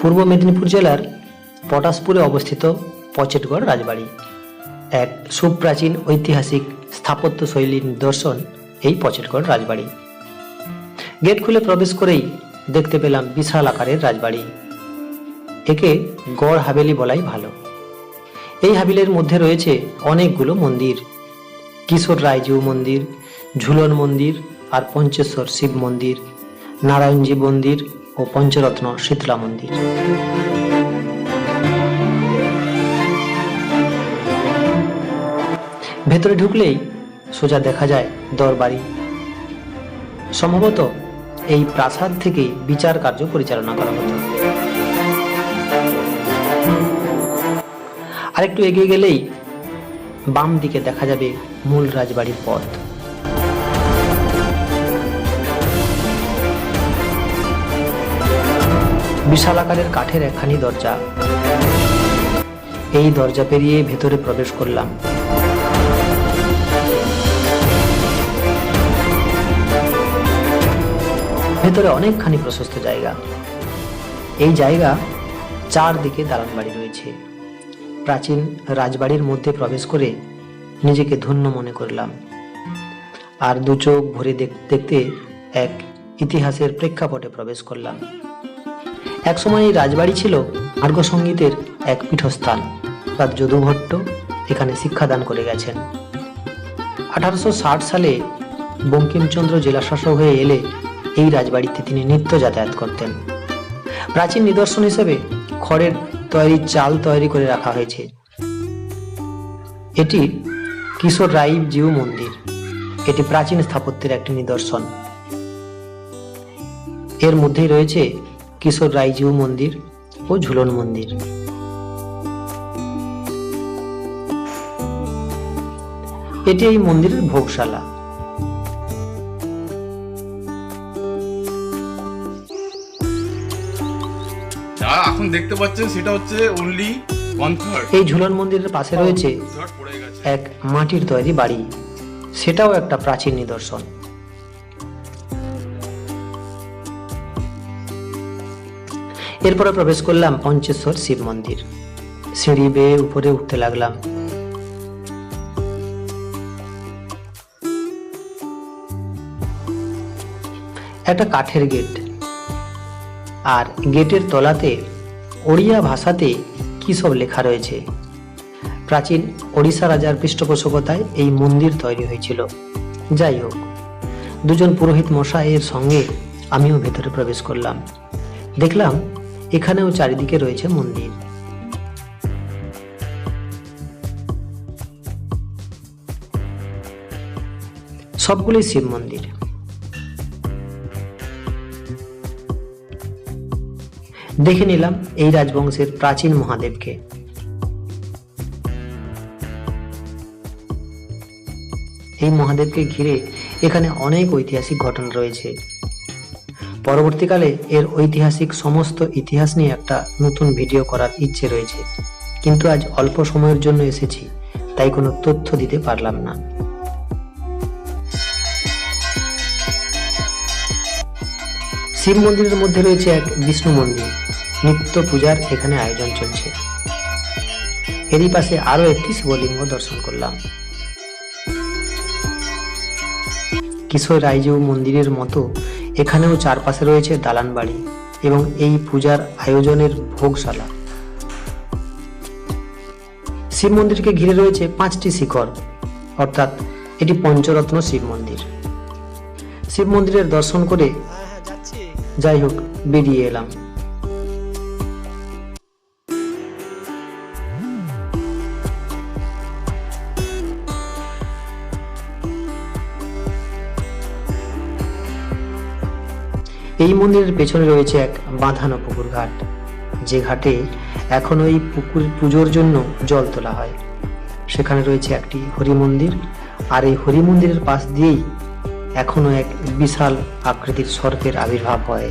পূর্ব মেদিনীপুর জেলার পটাশপুরে অবস্থিত পচেটগড় রাজবাড়ি। এক সুপ্রাচীন ঐতিহাসিক স্থাপত্য শৈলীর নিদর্শন এই পচেটগড় রাজবাড়ি। গেট খুলে প্রবেশ করেই দেখতে পেলাম বিশাল আকারের রাজবাড়ি। একে গড় হাভেলি বলাই ভালো। এই হাবিলের মধ্যে রয়েছে অনেকগুলো মন্দির। কিশোর রায়জিউ মন্দির, ঝুলন মন্দির আর পঞ্চেশ্বর শিব মন্দির, নারায়ণজী মন্দির ও পঞ্চরত্ন শীতলা মন্দির। ভেতরে ঢুকলেই সোজা দেখা যায় দরবারি। সম্ভবত এই প্রাসাদ থেকে বিচার কার্য পরিচালনা করা হতো। আরেকটু এগিয়ে গেলেই বাম দিকে দেখা যাবে মূল রাজবাড়ির পথ। বিশাল আকারের কাঠের একখানি দরজা। এই দরজা পেরিয়ে ভেতরে প্রবেশ করলাম। ভেতরে অনেকখানি প্রশস্ত জায়গা। এই জায়গা চারদিকে দালান বাড়ি রয়েছে। প্রাচীন রাজবাড়ির মধ্যে প্রবেশ করে নিজেকে ধন্য মনে করলাম। আর দু চোখ ভরে দেখতে এক ইতিহাসের প্রেক্ষাপটে প্রবেশ করলাম। একসময় এই রাজবাড়ি ছিল আর্ঘ সঙ্গীতের এক পীঠস্থান। তার যদুভট্ট এখানে শিক্ষাদান করে গেছেন। আঠারোশো ষাট সালে বঙ্কিমচন্দ্র জেলাশাসক হয়ে এলে এই রাজবাড়িতে তিনি নিত্য যাতায়াত করতেন। প্রাচীন নিদর্শন হিসেবে খড়ের তৈরি চাল তৈরি করে রাখা হয়েছে। এটি কিশোর রাই জিউ মন্দির। এটি প্রাচীন স্থাপত্যের একটি নিদর্শন। এর মধ্যেই রয়েছে কিশোর রাইজিউ মন্দির ও ঝুলন মন্দির। এটি এই মন্দিরের ভোগশালা। এখন দেখতে পাচ্ছেন সেটা হচ্ছে অনলি এই ঝুলন মন্দিরের পাশে রয়েছে এক মাটির তৈরি বাড়ি। সেটাও একটা প্রাচীন নিদর্শন। এরপরে প্রবেশ করলাম পঞ্চেশ্বর শিব মন্দির। সিঁড়ি বেয়ে উপরে উঠতে লাগলাম। একটা কাঠের গেট। আর গেটের তলাতে ওড়িয়া ভাষাতে কি সব লেখা রয়েছে? প্রাচীন ওড়িশা রাজার পৃষ্ঠপোষকতায় এই মন্দির তৈরি হয়েছিল। যাই হোক, দুজন পুরোহিত মশাইয়ের সঙ্গে আমিও ভেতরে প্রবেশ করলাম। দেখলাম এখানেও চারিদিকে রয়েছে মন্দির। সবগুলি শিব মন্দির। দেখে নিলাম এই রাজবংশের প্রাচীন মহাদেবকে। এই মহাদেবকে ঘিরে এখানে অনেক ঐতিহাসিক ঘটনা রয়েছে। পরবর্তীকালে এর ঐতিহাসিক সমস্ত ইতিহাস নিয়ে একটা নতুন ভিডিও করার ইচ্ছে রয়েছে। কিন্তু আজ অল্প সময়ের জন্য এসেছি, তাই কোনো তথ্য দিতে পারলাম না। শিব মন্দিরের মধ্যে রয়েছে এক বিষ্ণু মন্দির। নিত্য পূজার এখানে আয়োজন চলছে। এরই পাশে আরও একটি শিবলিঙ্গ দর্শন করলাম। কিশোর রাইজু মন্দিরের মতো এখানেও চারপাশে রয়েছে দালান বাড়ি এবং এই পূজার আয়োজনের ভোগশালা। শিব মন্দিরকে ঘিরে রয়েছে পাঁচটি শিখর অর্থাৎ এটি পঞ্চরত্ন শিব মন্দির। শিব মন্দিরের দর্শন করে যাই হোক বেরিয়ে এলাম। এই মন্দিরের পেছনে রয়েছে এক বাঁধানো পুকুর ঘাট। যে ঘাটে এখন ওই পুকুর পুজোর জন্য জল তোলা হয়। সেখানে রয়েছে একটি হরি মন্দির। আর এই হরি মন্দিরের পাশ দিয়েই এখনও এক বিশাল আকৃতির সর্পের আবির্ভাব হয়।